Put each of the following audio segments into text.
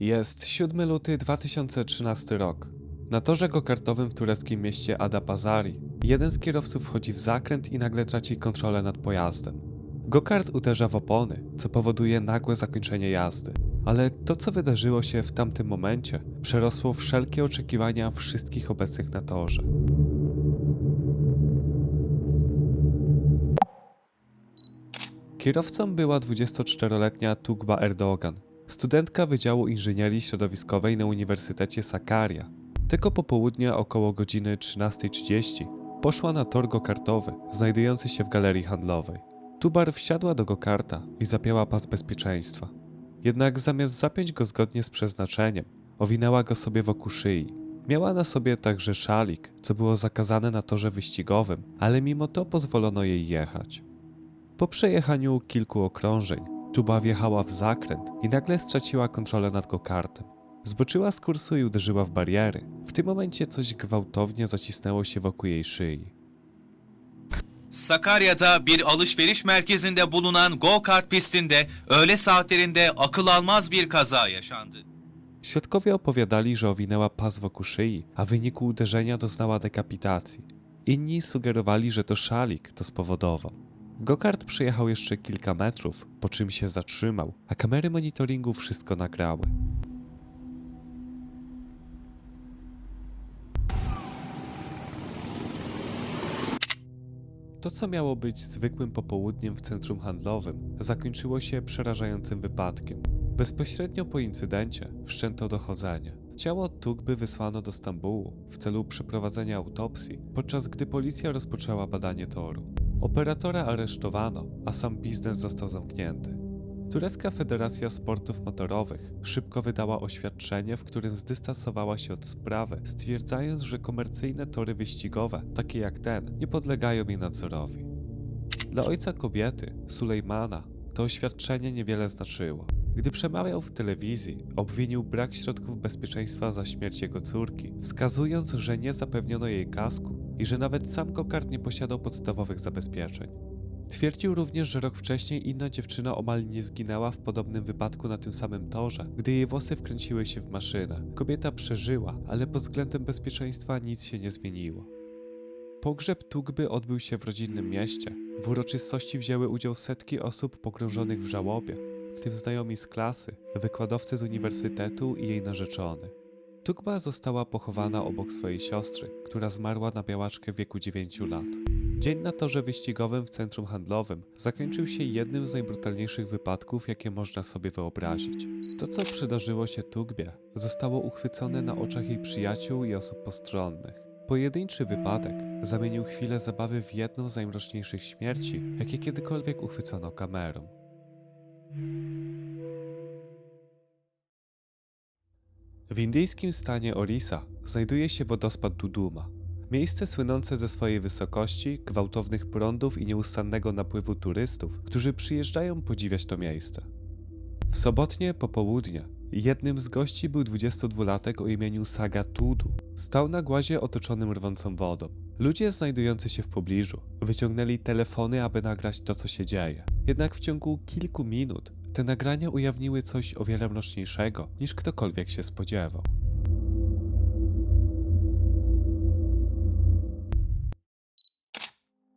Jest 7 luty 2013 rok. Na torze gokartowym w tureckim mieście Adapazari jeden z kierowców wchodzi w zakręt i nagle traci kontrolę nad pojazdem. Gokart uderza w opony, co powoduje nagłe zakończenie jazdy. Ale to, co wydarzyło się w tamtym momencie, przerosło wszelkie oczekiwania wszystkich obecnych na torze. Kierowcą była 24-letnia Tugba Erdogan, studentka Wydziału Inżynierii Środowiskowej na Uniwersytecie Sakarya. Tego popołudnia około godziny 13.30 poszła na tor gokartowy, znajdujący się w galerii handlowej. Tubar wsiadła do gokarta i zapięła pas bezpieczeństwa. Jednak zamiast zapiąć go zgodnie z przeznaczeniem, owinęła go sobie wokół szyi. Miała na sobie także szalik, co było zakazane na torze wyścigowym, ale mimo to pozwolono jej jechać. Po przejechaniu kilku okrążeń, tuba wjechała w zakręt i nagle straciła kontrolę nad gokartem. Zboczyła z kursu i uderzyła w bariery. W tym momencie coś gwałtownie zacisnęło się wokół jej szyi. Sakarya'da bir alışveriş merkezinde bulunan go-kart pistinde öğle saatlerinde akıl almaz bir kaza yaşandı. Świadkowie opowiadali, że owinęła pas wokół szyi, a w wyniku uderzenia doznała dekapitacji. Inni sugerowali, że to szalik to spowodował. Gokart przejechał jeszcze kilka metrów, po czym się zatrzymał, a kamery monitoringu wszystko nagrały. To, co miało być zwykłym popołudniem w centrum handlowym, zakończyło się przerażającym wypadkiem. Bezpośrednio po incydencie wszczęto dochodzenie. Ciało Tugby wysłano do Stambułu w celu przeprowadzenia autopsji, podczas gdy policja rozpoczęła badanie toru. Operatora aresztowano, a sam biznes został zamknięty. Turecka Federacja Sportów Motorowych szybko wydała oświadczenie, w którym zdystansowała się od sprawy, stwierdzając, że komercyjne tory wyścigowe, takie jak ten, nie podlegają jej nadzorowi. Dla ojca kobiety, Sulejmana, to oświadczenie niewiele znaczyło. Gdy przemawiał w telewizji, obwinił brak środków bezpieczeństwa za śmierć jego córki, wskazując, że nie zapewniono jej kasku i że nawet sam Gokart nie posiadał podstawowych zabezpieczeń. Twierdził również, że rok wcześniej inna dziewczyna omal nie zginęła w podobnym wypadku na tym samym torze, gdy jej włosy wkręciły się w maszynę. Kobieta przeżyła, ale pod względem bezpieczeństwa nic się nie zmieniło. Pogrzeb Tugby odbył się w rodzinnym mieście. W uroczystości wzięły udział setki osób pogrążonych w żałobie, w tym znajomi z klasy, wykładowcy z uniwersytetu i jej narzeczony. Tugba została pochowana obok swojej siostry, która zmarła na białaczkę w wieku 9 lat. Dzień na torze wyścigowym w centrum handlowym zakończył się jednym z najbrutalniejszych wypadków, jakie można sobie wyobrazić. To, co przydarzyło się Tugbie, zostało uchwycone na oczach jej przyjaciół i osób postronnych. Pojedynczy wypadek zamienił chwilę zabawy w jedną z najmroczniejszych śmierci, jakie kiedykolwiek uchwycono kamerą. W indyjskim stanie Orissa znajduje się wodospad Duduma. Miejsce słynące ze swojej wysokości, gwałtownych prądów i nieustannego napływu turystów, którzy przyjeżdżają podziwiać to miejsce. W sobotnie popołudnie jednym z gości był 22-latek o imieniu Saga Tudu. Stał na głazie otoczonym rwącą wodą. Ludzie znajdujący się w pobliżu wyciągnęli telefony, aby nagrać to, co się dzieje. Jednak w ciągu kilku minut te nagrania ujawniły coś o wiele mroczniejszego, niż ktokolwiek się spodziewał.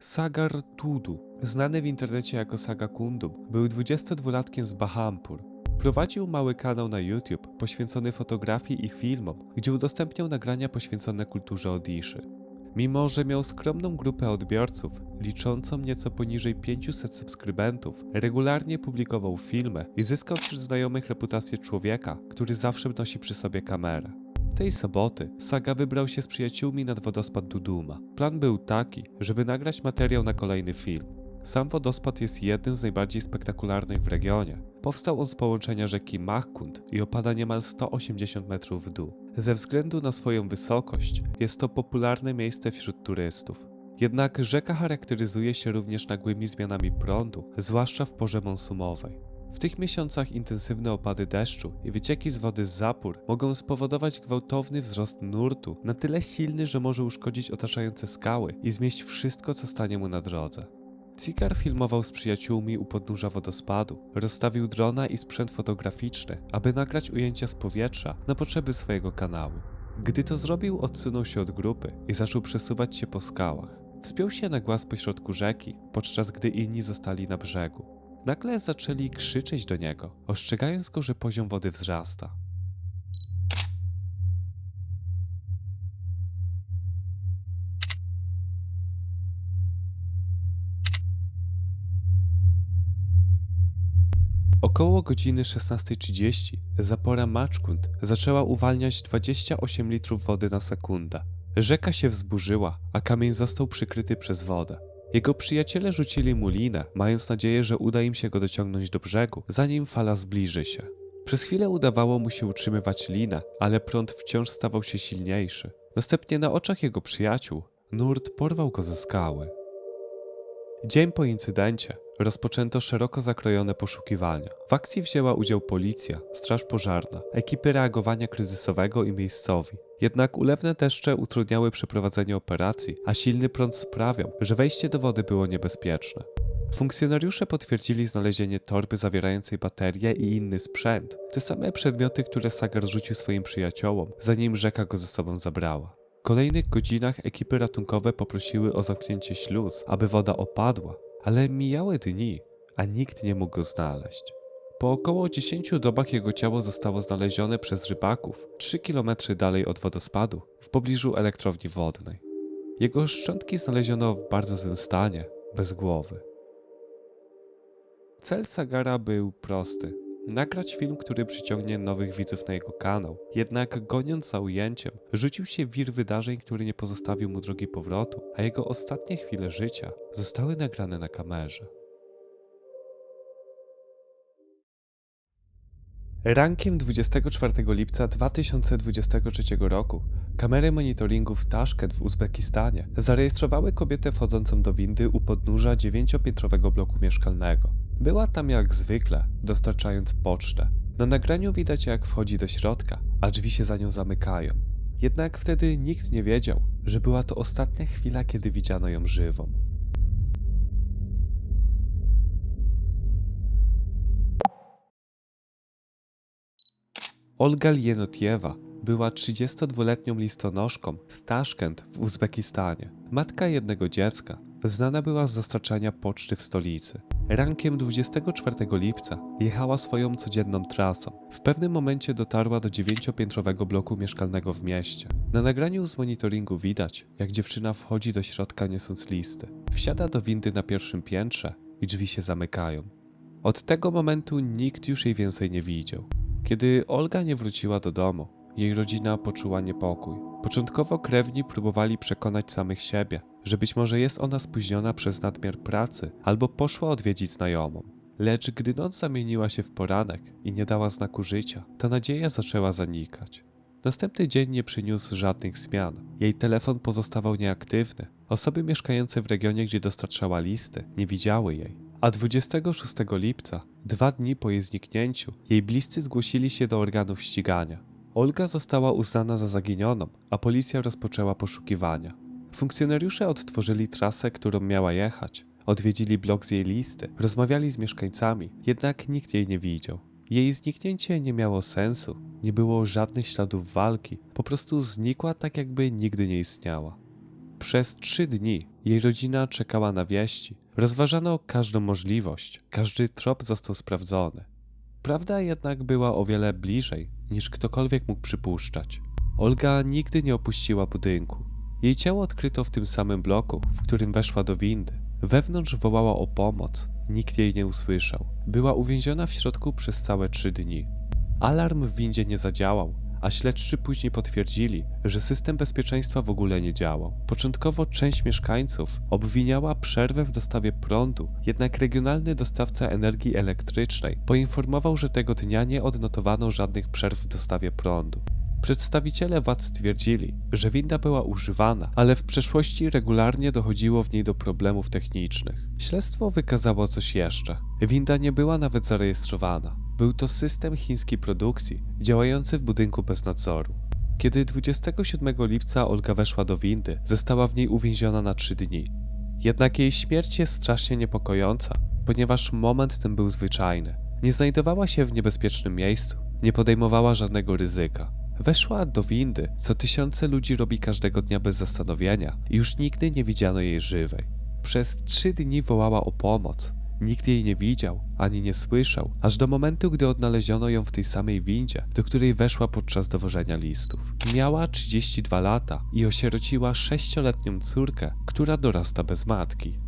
Sagar Tudu, znany w internecie jako Saga Kundum, był 22-latkiem z Bahampur. Prowadził mały kanał na YouTube poświęcony fotografii i filmom, gdzie udostępniał nagrania poświęcone kulturze Odiszy. Mimo, że miał skromną grupę odbiorców, liczącą nieco poniżej 500 subskrybentów, regularnie publikował filmy i zyskał wśród znajomych reputację człowieka, który zawsze nosi przy sobie kamerę. Tej soboty Saga wybrał się z przyjaciółmi nad wodospad Duduma. Plan był taki, żeby nagrać materiał na kolejny film. Sam wodospad jest jednym z najbardziej spektakularnych w regionie. Powstał on z połączenia rzeki Mahkund i opada niemal 180 metrów w dół. Ze względu na swoją wysokość jest to popularne miejsce wśród turystów. Jednak rzeka charakteryzuje się również nagłymi zmianami prądu, zwłaszcza w porze monsumowej. W tych miesiącach intensywne opady deszczu i wycieki z wody z zapór mogą spowodować gwałtowny wzrost nurtu, na tyle silny, że może uszkodzić otaczające skały i zmieść wszystko, co stanie mu na drodze. Cigar filmował z przyjaciółmi u podnóża wodospadu, rozstawił drona i sprzęt fotograficzny, aby nagrać ujęcia z powietrza na potrzeby swojego kanału. Gdy to zrobił, odsunął się od grupy i zaczął przesuwać się po skałach. Wspiął się na głaz pośrodku rzeki, podczas gdy inni zostali na brzegu. Nagle zaczęli krzyczeć do niego, ostrzegając go, że poziom wody wzrasta. Około godziny 16.30 zapora Maczkund zaczęła uwalniać 28 litrów wody na sekundę. Rzeka się wzburzyła, a kamień został przykryty przez wodę. Jego przyjaciele rzucili mu linę, mając nadzieję, że uda im się go dociągnąć do brzegu, zanim fala zbliży się. Przez chwilę udawało mu się utrzymywać linę, ale prąd wciąż stawał się silniejszy. Następnie na oczach jego przyjaciół nurt porwał go ze skały. Dzień po incydencie rozpoczęto szeroko zakrojone poszukiwania. W akcji wzięła udział policja, straż pożarna, ekipy reagowania kryzysowego i miejscowi. Jednak ulewne deszcze utrudniały przeprowadzenie operacji, a silny prąd sprawiał, że wejście do wody było niebezpieczne. Funkcjonariusze potwierdzili znalezienie torby zawierającej baterie i inny sprzęt, te same przedmioty, które Sagar rzucił swoim przyjaciołom, zanim rzeka go ze sobą zabrała. W kolejnych godzinach ekipy ratunkowe poprosiły o zamknięcie śluz, aby woda opadła, ale mijały dni, a nikt nie mógł go znaleźć. Po około 10 dobach jego ciało zostało znalezione przez rybaków 3 km dalej od wodospadu, w pobliżu elektrowni wodnej. Jego szczątki znaleziono w bardzo złym stanie, bez głowy. Cel Sagara był prosty. Nagrać film, który przyciągnie nowych widzów na jego kanał. Jednak goniąc za ujęciem, rzucił się wir wydarzeń, który nie pozostawił mu drogi powrotu, a jego ostatnie chwile życia zostały nagrane na kamerze. Rankiem 24 lipca 2023 roku kamery monitoringu w Taszkent w Uzbekistanie zarejestrowały kobietę wchodzącą do windy u podnóża dziewięciopiętrowego bloku mieszkalnego. Była tam jak zwykle, dostarczając pocztę. Na nagraniu widać jak wchodzi do środka, a drzwi się za nią zamykają. Jednak wtedy nikt nie wiedział, że była to ostatnia chwila, kiedy widziano ją żywą. Olga Lienotiewa była 32-letnią listonoszką z Taszkent w Uzbekistanie. Matka jednego dziecka, znana była z dostarczania poczty w stolicy. Rankiem 24 lipca jechała swoją codzienną trasą. W pewnym momencie dotarła do dziewięciopiętrowego bloku mieszkalnego w mieście. Na nagraniu z monitoringu widać, jak dziewczyna wchodzi do środka niosąc listy. Wsiada do windy na pierwszym piętrze i drzwi się zamykają. Od tego momentu nikt już jej więcej nie widział. Kiedy Olga nie wróciła do domu, jej rodzina poczuła niepokój. Początkowo krewni próbowali przekonać samych siebie, że być może jest ona spóźniona przez nadmiar pracy albo poszła odwiedzić znajomą. Lecz gdy noc zamieniła się w poranek i nie dała znaku życia, ta nadzieja zaczęła zanikać. Następny dzień nie przyniósł żadnych zmian. Jej telefon pozostawał nieaktywny. Osoby mieszkające w regionie, gdzie dostarczała listy, nie widziały jej. A 26 lipca, dwa dni po jej zniknięciu, jej bliscy zgłosili się do organów ścigania. Olga została uznana za zaginioną, a policja rozpoczęła poszukiwania. Funkcjonariusze odtworzyli trasę, którą miała jechać. Odwiedzili blok z jej listy, rozmawiali z mieszkańcami, jednak nikt jej nie widział. Jej zniknięcie nie miało sensu, nie było żadnych śladów walki, po prostu znikła tak, jakby nigdy nie istniała. Przez trzy dni jej rodzina czekała na wieści. Rozważano każdą możliwość, każdy trop został sprawdzony. Prawda jednak była o wiele bliżej, niż ktokolwiek mógł przypuszczać. Olga nigdy nie opuściła budynku. Jej ciało odkryto w tym samym bloku, w którym weszła do windy. Wewnątrz wołała o pomoc, nikt jej nie usłyszał. Była uwięziona w środku przez całe trzy dni. Alarm w windzie nie zadziałał, a śledczy później potwierdzili, że system bezpieczeństwa w ogóle nie działał. Początkowo część mieszkańców obwiniała przerwę w dostawie prądu, jednak regionalny dostawca energii elektrycznej poinformował, że tego dnia nie odnotowano żadnych przerw w dostawie prądu. Przedstawiciele władz stwierdzili, że winda była używana, ale w przeszłości regularnie dochodziło w niej do problemów technicznych. Śledztwo wykazało coś jeszcze. Winda nie była nawet zarejestrowana. Był to system chińskiej produkcji, działający w budynku bez nadzoru. Kiedy 27 lipca Olga weszła do windy, została w niej uwięziona na trzy dni. Jednak jej śmierć jest strasznie niepokojąca, ponieważ moment ten był zwyczajny. Nie znajdowała się w niebezpiecznym miejscu, nie podejmowała żadnego ryzyka. Weszła do windy, co tysiące ludzi robi każdego dnia bez zastanowienia i już nigdy nie widziano jej żywej. Przez trzy dni wołała o pomoc. Nikt jej nie widział, ani nie słyszał, aż do momentu, gdy odnaleziono ją w tej samej windzie, do której weszła podczas dowożenia listów. Miała 32 lata i osierociła sześcioletnią córkę, która dorasta bez matki.